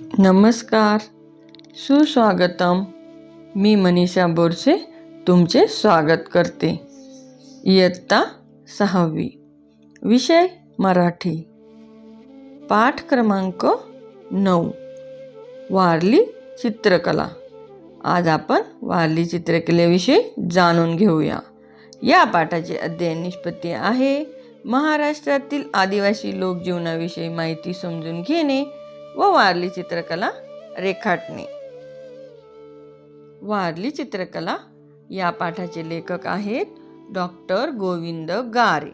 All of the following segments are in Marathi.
नमस्कार. सुस्वागतम. मी मनीषा बोरसे तुमचे स्वागत करते. इयत्ता सहावी. विषय मराठी. पाठ क्रमांक नऊ. वारली चित्रकला. आज आपण वारली चित्रकलेविषयी जाणून घेऊया. या पाठाचे अध्ययन निष्पत्ती आहे. महाराष्ट्रातील आदिवासी लोकजीवनाविषयी माहिती समजून घेणे व वारली चित्रकला रेखाटणे. वारली चित्रकला या पाठाचे लेखक आहेत डॉक्टर गोविंद गारे.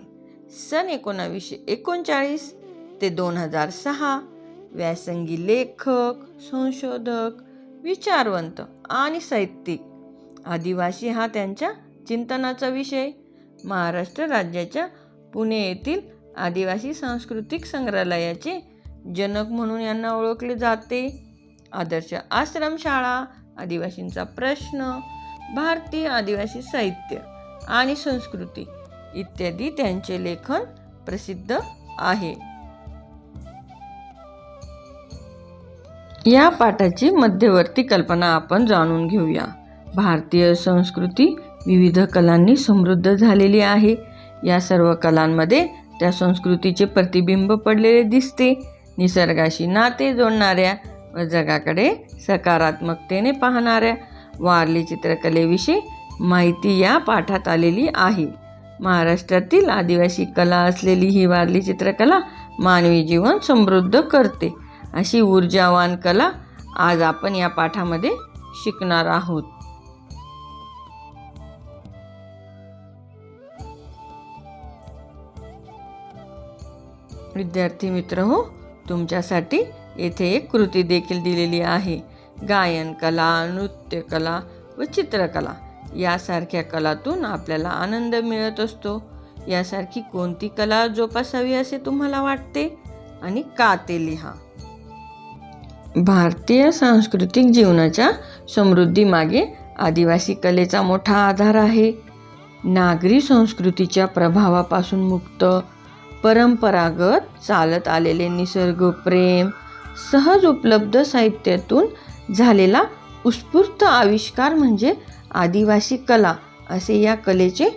सन एकोणावीसशे एकोणचाळीस ते दोन हजार सहा. व्यासंगी लेखक संशोधक विचारवंत आणि साहित्यिक. आदिवासी हा त्यांच्या चिंतनाचा विषय. महाराष्ट्र राज्याच्या पुणे येथील आदिवासी सांस्कृतिक संग्रहालयाचे जनक म्हणून यांना ओळखले जाते. आदर्श आश्रमशाळा आदिवासींचा प्रश्न भारतीय आदिवासी साहित्य आणि संस्कृती इत्यादी त्यांचे लेखन प्रसिद्ध आहे. या पाठाची मध्यवर्ती कल्पना आपण जाणून घेऊया. भारतीय संस्कृती विविध कलांनी समृद्ध झालेली आहे. या सर्व कलांमध्ये त्या संस्कृतीचे प्रतिबिंब पडलेले दिसते. निसर्गाशी नाते जोडणाऱ्या व जगाकडे सकारात्मकतेने पाहणाऱ्या वारली चित्रकलेविषयी माहिती या पाठात आलेली आहे. महाराष्ट्रातील आदिवासी कला असलेली ही वारली चित्रकला मानवी जीवन समृद्ध करते. अशी ऊर्जावान कला आज आपण या पाठामध्ये शिकणार आहोत. विद्यार्थी मित्र हो तुमच्यासाठी येथे एक कृती देखील दिलेली आहे. गायन कला नृत्यकला व चित्रकला यासारख्या कलातून आपल्याला आनंद मिळत असतो. यासारखी कोणती कला जोपासावी असे तुम्हाला वाटते? आणि का ते लिहा? भारतीय सांस्कृतिक जीवनाच्या समृद्धीमागे आदिवासी कलेचा मोठा आधार आहे. नागरी संस्कृतीच्या प्रभावापासून मुक्त परंपरागत चालत आलेले निसर्ग प्रेम सहज उपलब्ध साहित्यातून झालेला उत्स्फूर्त आविष्कार म्हणजे आदिवासी कला असे या कलेचे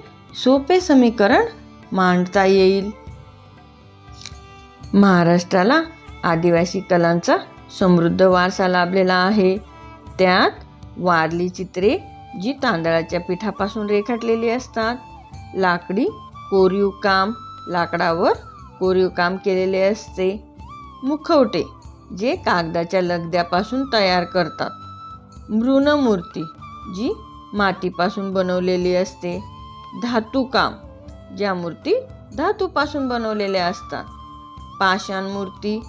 सोपे समीकरण मांडता येईल. महाराष्ट्राला आदिवासी कलांचा समृद्ध वारसा लाभलेला आहे. त्यात वारली चित्रे जी तांदळाच्या पिठापासून रेखाटलेली असतात. लाकडी कोरीव काम लाकडावर कोरीव काम केलेले असते. मुखवटे जे कागदाच्या लगद्यापासून तयार करतात. मृणमूर्ती जी मातीपासून बनवलेली असते. धातुकाम ज्या मूर्ती धातूपासून बनवलेल्या असतात. पाषाण मूर्ती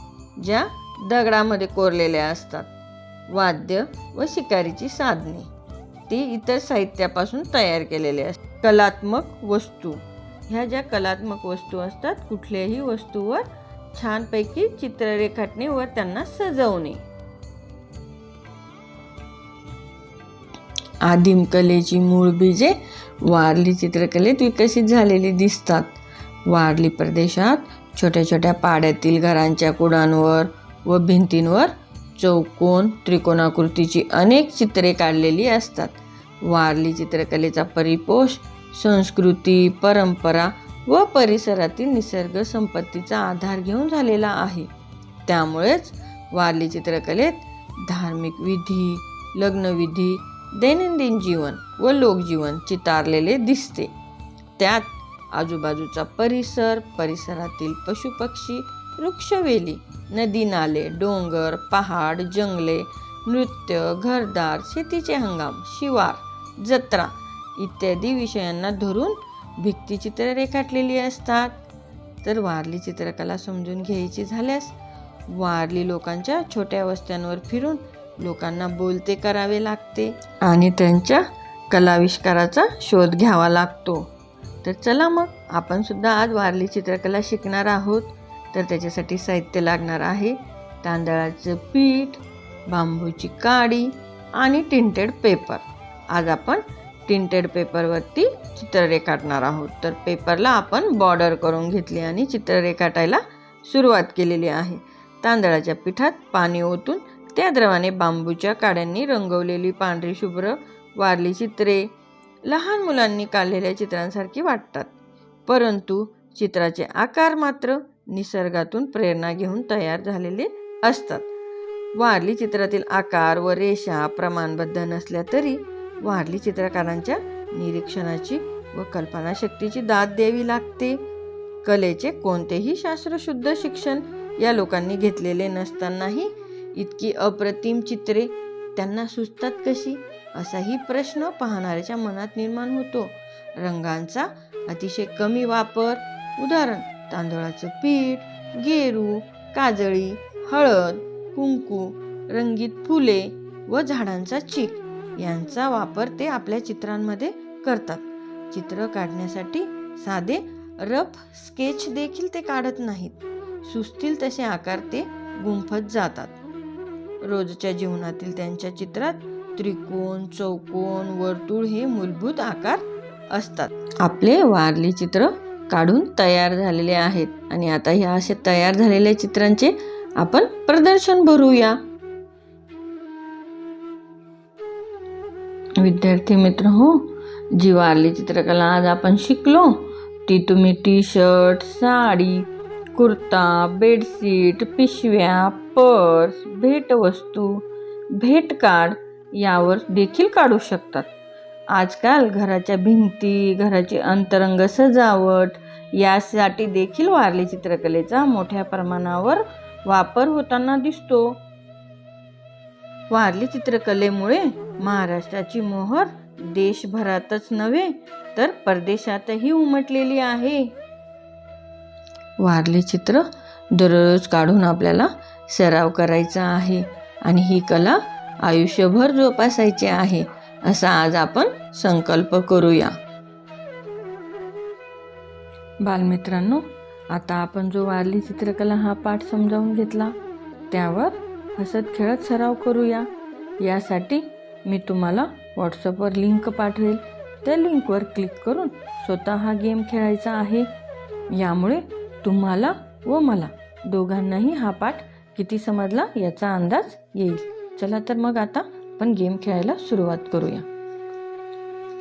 ज्या दगडामध्ये कोरलेल्या असतात. वाद्य व शिकारीची साधने ती इतर साहित्यापासून तयार केलेली असतात. कलात्मक वस्तू ह्या ज्या कलात्मक वस्तू असतात कुठल्याही वस्तूवर छानपैकी चित्र रेखाटणे व त्यांना सजवणे. आदिम कलेची मूळ बीजे वारली चित्रकलेत विकसित झालेली दिसतात. वारली प्रदेशात छोट्या छोट्या पाड्यातील घरांच्या कुडांवर व भिंतींवर चौकोन त्रिकोणाकृतीची अनेक चित्रे काढलेली असतात. वारली चित्रकलेचा परिपोष संस्कृती परंपरा व परिसरातील निसर्ग संपत्तीचा आधार घेऊन झालेला आहे. त्यामुळेच वारली चित्रकलेत धार्मिक विधी लग्नविधी दैनंदिन जीवन व लोकजीवन चितारलेले दिसते. त्यात आजूबाजूचा परिसर परिसरातील पशुपक्षी वृक्षवेली नदी नाले डोंगर पहाड जंगले नृत्य घरदार शेतीचे हंगाम शिवार जत्रा इत्यादी विषयांना धरून भित्तीचित्र रेखाटलेली असतात. तर वारली चित्रकला समजून घ्यायची झाल्यास वारली लोकांच्या छोट्या वस्त्यांवर फिरून लोकांना बोलते करावे लागते आणि त्यांच्या कलाविष्काराचा शोध घ्यावा लागतो. तर चला मग आपण सुद्धा आज वारली चित्रकला शिकणार आहोत. तर त्याच्यासाठी साहित्य लागणार आहे. तांदळाचं पीठ बांबूची काडी आणि टिंटेड पेपर. आज आपण टिंटेड पेपरवरती चित्र रेखाटणार आहोत. तर पेपरला आपण बॉर्डर करून घेतली आणि चित्र रेखाटायला सुरुवात केलेली आहे. तांदळाच्या पिठात पाणी ओतून त्या द्रवाने बांबूच्या काड्यांनी रंगवलेली पांढरी शुभ्र वारली चित्रे लहान मुलांनी काढलेल्या चित्रांसारखी वाटतात. परंतु चित्राचे आकार मात्र निसर्गातून प्रेरणा घेऊन तयार झालेले असतात. वारली चित्रातील आकार व रेषा प्रमाणबद्ध नसल्या तरी वारली चित्रकारांच्या निरीक्षणाची व कल्पनाशक्तीची दाद द्यावी लागते. कलेचे कोणतेही शास्त्रशुद्ध शिक्षण या लोकांनी घेतलेले नसतानाही इतकी अप्रतिम चित्रे त्यांना सुचतात कशी? असाही प्रश्न पाहणाऱ्याच्या मनात निर्माण होतो. रंगांचा अतिशय कमी वापर उदाहरण तांदळाचं पीठ गेरू काजळी हळद कुंकू रंगीत फुले व झाडांचा चीक. यांचा वापर ते आपल्या चित्रांमध्ये करतात. चित्र काढण्यासाठी साधे रफ स्केच देखील ते काढत नाहीत. सुचतील तसे आकार ते गुंफत जातात. रोजच्या जीवनातील त्यांच्या चित्रात त्रिकोण चौकोन वर्तुळ हे मूलभूत आकार असतात. आपले वारली चित्र काढून तयार झालेले आहेत आणि आता ह्या असे तयार झालेल्या चित्रांचे आपण प्रदर्शन भरूया. विद्यार्थी मित्र हो जी वारली चित्रकला आज आपण शिकलो. ती तुम्ही T shirt sari kurta bedsheet पिशव्या पर्स भेटवस्तू भेटकार्ड यावर देखील काढू शकतात. आजकाल घराच्या भिंती घराची अंतरंग सजावट यासाठी देखील वारली चित्रकलेचा मोठ्या प्रमाणावर वापर होताना दिसतो. वारली चित्रकलेमुळे महाराष्ट्राची मोहर देशभरातच नव्हे तर परदेशातही उमटलेली आहे. वारली चित्र दररोज काढून आपल्याला सराव करायचा आहे आणि ही कला आयुष्यभर जोपासायची आहे असा आज आपण संकल्प करूया. बालमित्रांनो आता आपण जो वारली चित्रकला हा पाठ समजावून घेतला त्यावर हसत खेळत सराव करूया. यासाठी मी तुम्हाला व्हॉट्सअपवर लिंक पाठवेल. त्या लिंकवर क्लिक करून स्वतः हा गेम खेळायचा आहे. यामुळे तुम्हाला व मला दोघांनाही हा पाठ किती समजला याचा अंदाज येईल. चला तर मग आता आपण गेम खेळायला सुरुवात करूया.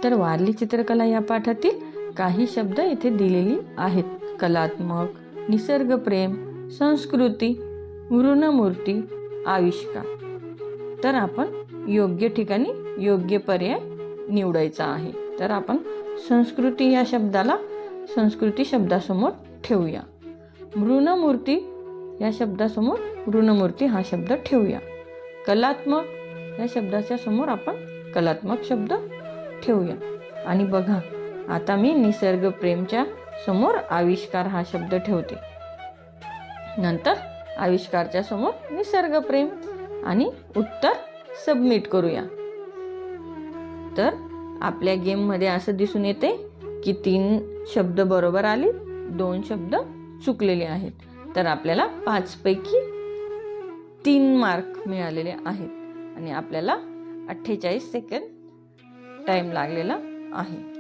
तर वारली चित्रकला या पाठातील काही शब्द इथे दिलेली आहेत. कलात्मक निसर्गप्रेम संस्कृती मृणमूर्ती आविष्कार. तर आपण योग्य ठिकाणी योग्य पर्याय निवडायचा आहे. तर आपण संस्कृती या शब्दाला संस्कृती शब्दासमोर ठेवूया. मृणमूर्ती या शब्दासमोर ऋणमूर्ती हा शब्द ठेवूया. कलात्मक या शब्दाच्या समोर आपण कलात्मक शब्द ठेवूया. आणि बघा आता मी निसर्ग प्रेमच्या समोर आविष्कार हा शब्द ठेवते. नंतर आविष्कारच्या समोर निसर्ग प्रेम आणि उत्तर सबमिट करूया. तर आपल्या गेममध्ये असं दिसून येते की तीन शब्द बरोबर आले दोन शब्द चुकलेले आहेत. तर आपल्याला पाचपैकी तीन मार्क मिळालेले आहेत. आणि आपल्याला अठ्ठेचाळीस सेकंड टाईम लागलेला आहे.